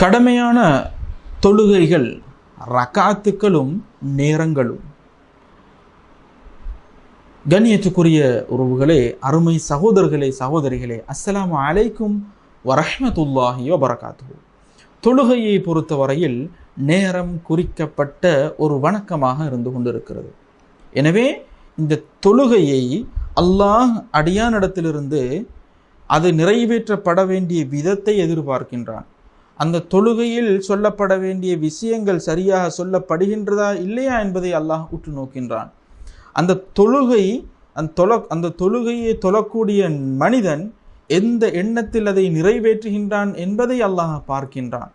கடமையான தொழுகைகள் ரகாத்துக்களும் நேரங்களும். கண்ணியத்துக்குரிய உறவுகளே அருமை சகோதரர்களே சகோதரிகளே அஸ்ஸலாமு அலைக்கும் வரஹமத்துல்லாஹி வபரகாத்து தொழுகையை பொறுத்தவரையில் நேரம் குறிக்கப்பட்ட ஒரு வணக்கமாக இருந்து கொண்டிருக்கிறது. எனவே இந்த தொழுகையை அல்லாஹ் அடியானிடத்திலிருந்து அது நிறைவேற்றப்பட வேண்டிய விதத்தை எதிர்பார்க்கின்றான். அந்த தொழுகையில் சொல்லப்பட வேண்டிய விஷயங்கள் சரியாக சொல்லப்படுகின்றதா இல்லையா என்பதை அல்லாஹ் உற்று நோக்கின்றான். அந்த தொழுகை அந்த தொல அந்த தொழுகையை தொழக்கூடிய மனிதன் எந்த எண்ணத்தில் அதை நிறைவேற்றுகின்றான் என்பதை அல்லாஹ் பார்க்கின்றான்.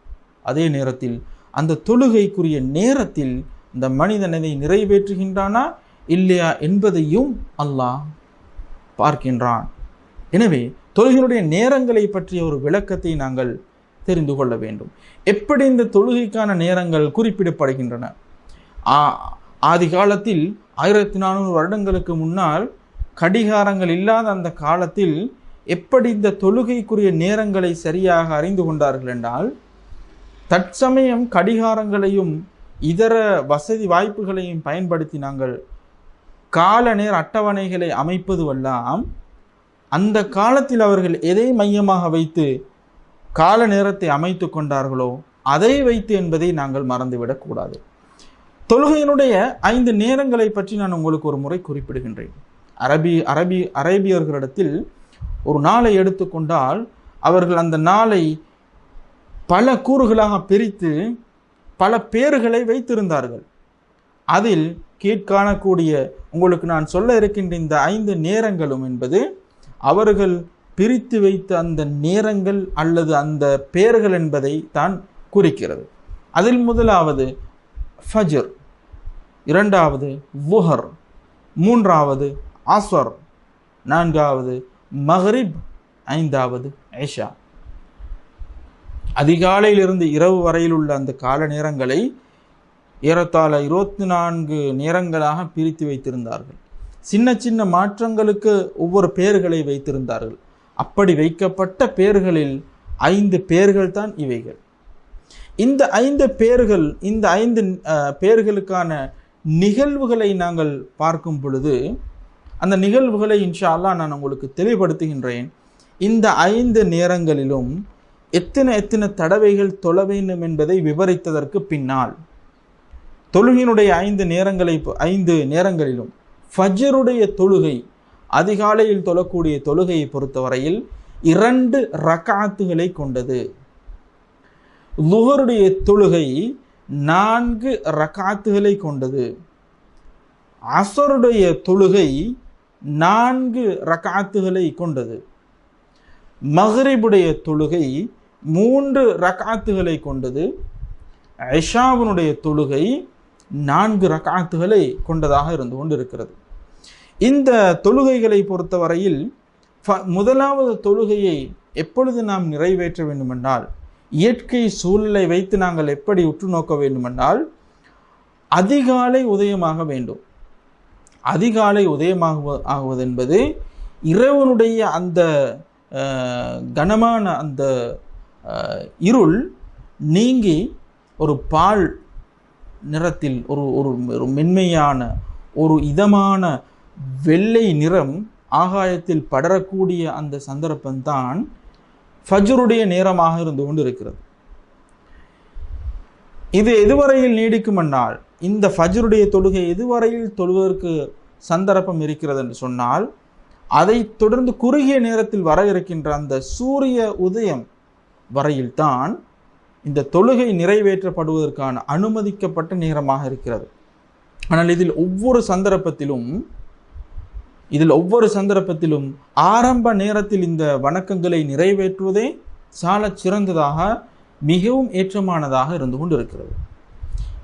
அதே நேரத்தில் அந்த தொழுகைக்குரிய நேரத்தில் இந்த மனிதன் அதை நிறைவேற்றுகின்றானா இல்லையா என்பதையும் அல்லாஹ் பார்க்கின்றான். எனவே தொழுகையுடைய நேரங்களை பற்றிய ஒரு விளக்கத்தை நாங்கள் தெரிந்து கொள்ள வேண்டும். எப்படி இந்த தொழுகைக்கான நேரங்கள் குறிப்பிடப்படுகின்றன? ஆதி காலத்தில் ஆயிரத்தி நானூறு வருடங்களுக்கு முன்னால் கடிகாரங்கள் இல்லாத அந்த காலத்தில் எப்படி இந்த தொழுகைக்குரிய நேரங்களை சரியாக அறிந்து கொண்டார்கள் என்றால் தற்சமயம் கடிகாரங்களையும் இதர வசதி வாய்ப்புகளையும் பயன்படுத்தி நாங்கள் கால நேர அட்டவணைகளை அமைப்பதுவெல்லாம் அந்த காலத்தில் அவர்கள் எதை மையமாக வைத்து கால நேரத்தை அமைத்து கொண்டார்களோ அதை வைத்து என்பதை நாங்கள் மறந்துவிடக்கூடாது தொழுகையினுடைய ஐந்து நேரங்களை பற்றி நான் உங்களுக்கு ஒரு முறை குறிப்பிடுகின்றேன். அரபி அரபி அரேபியர்களிடத்தில் ஒரு நாளை எடுத்துக்கொண்டால் அவர்கள் அந்த நாளை பல கூறுகளாக பிரித்து பல பேர்களை வைத்திருந்தார்கள். அதில் கீழ்காணக்கூடிய உங்களுக்கு நான் சொல்ல இருக்கின்ற இந்த ஐந்து நேரங்களும் என்பது அவர்கள் பிரித்து வைத்த அந்த நேரங்கள் அல்லது அந்த பெயர்கள் என்பதை தான் குறிக்கிறது. அதில் முதலாவது ஃபஜர் இரண்டாவது வுஹர் மூன்றாவது அஸ்வர் நான்காவது மஹரிப் ஐந்தாவது ஐஷா அதிகாலையிலிருந்து இரவு வரையில் உள்ள அந்த கால நேரங்களை ஏறத்தாழ இருபத்தி நான்கு நேரங்களாக பிரித்து வைத்திருந்தார்கள். சின்ன சின்ன மாற்றங்களுக்கு ஒவ்வொரு பெயர்களை வைத்திருந்தார்கள். அப்படி வைக்கப்பட்ட பேர்களில் ஐந்து பேர்கள் தான் இவைகள். இந்த ஐந்து பேர்கள் இந்த ஐந்து பேர்களுக்கான நிகழ்வுகளை நாங்கள் பார்க்கும் பொழுது அந்த நிகழ்வுகளை இன்ஷா அல்லா நான் உங்களுக்கு தெளிவுபடுத்துகின்றேன். இந்த ஐந்து நேரங்களிலும் எத்தனை எத்தனை தடவைகள் தொழ வேண்டும் என்பதை விவரித்ததற்கு பின்னால் தொழுகினுடைய ஐந்து நேரங்களை ஐந்து நேரங்களிலும் ஃபஜருடைய தொழுகை அதிகாலையில் தொழக்கூடிய தொழுகையை பொறுத்தவரையில் இரண்டு ரகாத்துகளை கொண்டது. லுகருடைய தொழுகை நான்கு ரக்காத்துகளை கொண்டது. அசருடைய தொழுகை நான்கு ரகாத்துகளை கொண்டது. மஹரிபுடைய தொழுகை மூன்று ரக்காத்துகளை கொண்டது. ஐஷாவினுடைய தொழுகை நான்கு ரகாத்துகளை கொண்டதாக இருந்து கொண்டிருக்கிறது. இந்த தொழுகைகளை பொறுத்தவரையில் முதலாவது தொழுகையை எப்பொழுது நாம் நிறைவேற்ற வேண்டுமென்றால் இயற்கை சூழலை வைத்து நாங்கள் எப்படி உற்று நோக்க வேண்டுமென்றால் அதிகாலை உதயமாக வேண்டும். அதிகாலை உதயமாக ஆகுவது என்பது இறைவனுடைய அந்த கனமான அந்த இருள் நீங்கி ஒரு பால் நிறத்தில் ஒரு ஒரு ஒரு மென்மையான ஒரு இதமான வெள்ளை நிறம் ஆகாயத்தில் படரக்கூடிய அந்த சந்தர்ப்பம்தான் ஃபஜ்ருடைய நேரமாக இருந்து கொண்டு இருக்கிறது இது எதுவரையில் நீடிக்கும் என்றால் இந்த ஃபஜ்ருடைய தொழுகை எதுவரையில் தொழுவதற்கு சந்தர்ப்பம் இருக்கிறது என்று சொன்னால் அதை தொடர்ந்து குறுகிய நேரத்தில் வர இருக்கின்ற அந்த சூரிய உதயம் வரையில்தான் இந்த தொழுகை நிறைவேற்றப்படுவதற்கான அனுமதிக்கப்பட்ட நேரமாக இருக்கிறது. ஆனால் இதில் ஒவ்வொரு சந்தர்ப்பத்திலும் இதில் ஒவ்வொரு சந்தர்ப்பத்திலும் ஆரம்ப நேரத்தில் இந்த வணக்கங்களை நிறைவேற்றுவதே சால சிறந்ததாக மிகவும் ஏற்றமானதாக இருந்து கொண்டு இருக்கிறது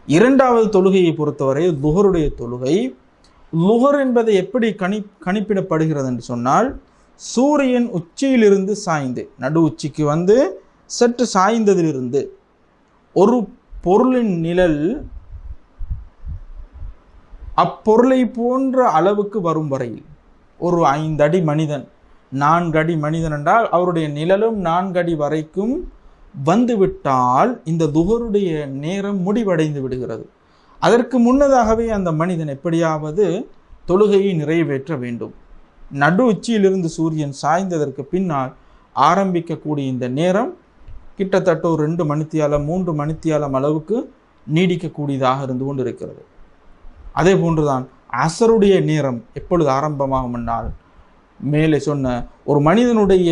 இரண்டாவது தொழுகையை பொறுத்தவரை லுகருடைய தொழுகை லுகர் என்பதை எப்படி கணி கணிப்பிடப்படுகிறது என்று சொன்னால் சூரியன் உச்சியிலிருந்து சாய்ந்து நடு உச்சிக்கு வந்து சற்று சாய்ந்ததிலிருந்து ஒரு பொருளின் நிழல் அப்பொருளை போன்ற அளவுக்கு வரும் வரையில் ஒரு ஐந்தடி மனிதன். நான்கடி மனிதன் என்றால் அவருடைய நிழலும் நான்கடி வரைக்கும் வந்துவிட்டால் இந்த துகருடைய நேரம் முடிவடைந்து விடுகிறது. அதற்கு முன்னதாகவே அந்த மனிதன் எப்படியாவது தொழுகையை நிறைவேற்ற வேண்டும். நடு உச்சியிலிருந்து சூரியன் சாய்ந்ததற்கு பின்னால் ஆரம்பிக்கக்கூடிய இந்த நேரம் கிட்டத்தட்ட ஒரு ரெண்டு மணித்தியாலம் மூன்று மணித்தியாலம் அளவுக்கு நீடிக்கக்கூடியதாக இருந்து கொண்டு இருக்கிறது அதே போன்றுதான் அசருடைய நேரம் எப்பொழுது ஆரம்பமாகும் என்றால் மேலே சொன்ன ஒரு மனிதனுடைய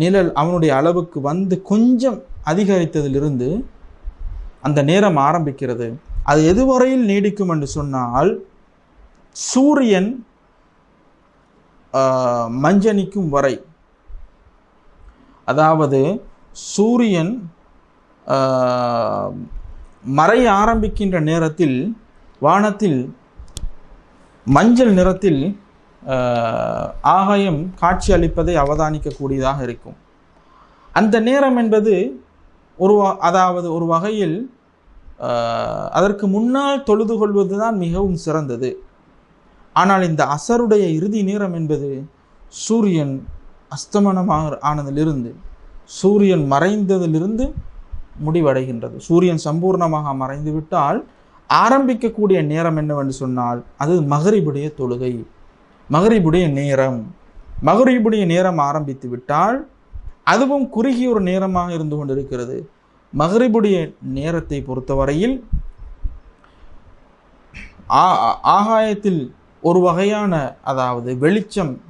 நிழல் அவனுடைய அளவுக்கு வந்து கொஞ்சம் அதிகரித்ததிலிருந்து அந்த நேரம் ஆரம்பிக்கிறது. அது எதுவரையில் நீடிக்கும் என்று சொன்னால் சூரியன் மஞ்சனிக்கும் வரை. அதாவது சூரியன் மறைய ஆரம்பிக்கின்ற நேரத்தில் வானத்தில் மஞ்சள் நிறத்தில் ஆகாயம் காட்சி அளிப்பதை அவதானிக்கக்கூடியதாக இருக்கும். அந்த நேரம் என்பது ஒரு அதாவது ஒரு வகையில் அதற்கு முன்னால் தொழுது கொள்வது தான் மிகவும் சிறந்தது. ஆனால் இந்த அசருடைய இறுதி நேரம் என்பது சூரியன் அஸ்தமனமாக ஆனதிலிருந்து சூரியன் மறைந்ததிலிருந்து முடிவடைகின்றது. சூரியன் சம்பூர்ணமாக மறைந்துவிட்டால் ஆரம்பிக்கக்கூடிய நேரம் என்னவென்று சொன்னால் அது மகரிபுடைய தொழுகை. மகரிபுடைய நேரம். மகரிபுடைய நேரம் ஆரம்பித்து விட்டால் அதுவும் குறுகிய ஒரு நேரமாக இருந்து கொண்டிருக்கிறது. மகரிபுடைய நேரத்தை பொறுத்தவரையில் ஆ- ஆகாயத்தில் ஒரு வகையான அதாவது வெளிச்சம்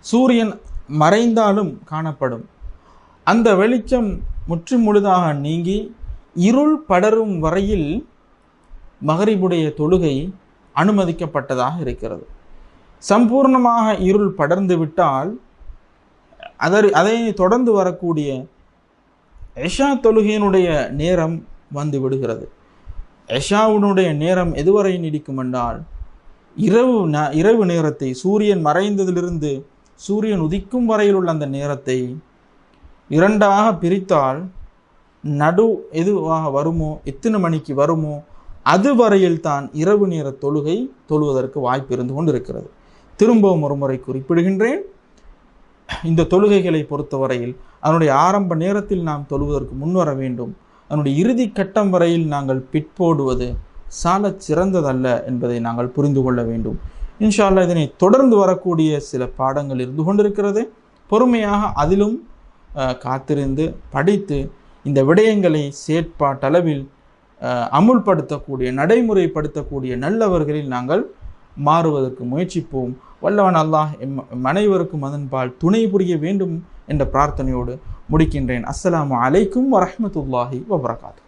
சூரியன் மறைந்தாலும் காணப்படும். அந்த வெளிச்சம் முற்று முழுதாக நீங்கி இருள் படரும் வரையில் மகரிபுடைய தொழுகை அனுமதிக்கப்பட்டதாக இருக்கிறது. சம்பூர்ணமாக இருள் படர்ந்து விட்டால் அதர் அதை தொடர்ந்து வரக்கூடிய எஷா தொழுகையினுடைய நேரம் வந்து விடுகிறது. எஷாவுனுடைய நேரம் எதுவரை நீடிக்கும் என்றால் இரவு ந- இரவு நேரத்தை சூரியன் மறைந்ததிலிருந்து சூரியன் உதிக்கும் வரையில் உள்ள அந்த நேரத்தை இரண்டாக பிரித்தால் நடு எதுவாக வருமோ எத்தனை மணிக்கு வருமோ அதுவரையில் தான் இரவு நேர தொழுகை தொழுவதற்கு வாய்ப்பு இருந்து கொண்டிருக்கிறது. திரும்பவும் ஒரு முறை குறிப்பிடுகின்றேன். இந்த தொழுகைகளை பொறுத்தவரையில் அதனுடைய ஆரம்ப நேரத்தில் நாம் தொழுவதற்கு முன்வர வேண்டும். அதனுடைய இறுதி கட்டம் வரையில் நாங்கள் பிற்போடுவது சால சிறந்ததல்ல என்பதை நாங்கள் புரிந்து கொள்ள வேண்டும். இன்ஷா இதனை தொடர்ந்து வரக்கூடிய சில பாடங்கள் இருந்து கொண்டிருக்கிறது. பொறுமையாக அதிலும் காத்திருந்து படித்து இந்த விடயங்களை செயற்பாட்டளவில் அமுல்படுத்தக்கூடிய நடைமுறைப்படுத்தக்கூடிய நல்லவர்களில் நாங்கள் மாறுவதற்கு முயற்சிப்போம். வல்லவன் அல்லாஹ் எம் அனைவருக்கும் அதன்பால் துணை புரிய வேண்டும் என்ற பிரார்த்தனையோடு முடிக்கின்றேன். அஸ்ஸலாமு அலைக்கும் வரஹ்மத்துல்லாஹி வபரகாத்து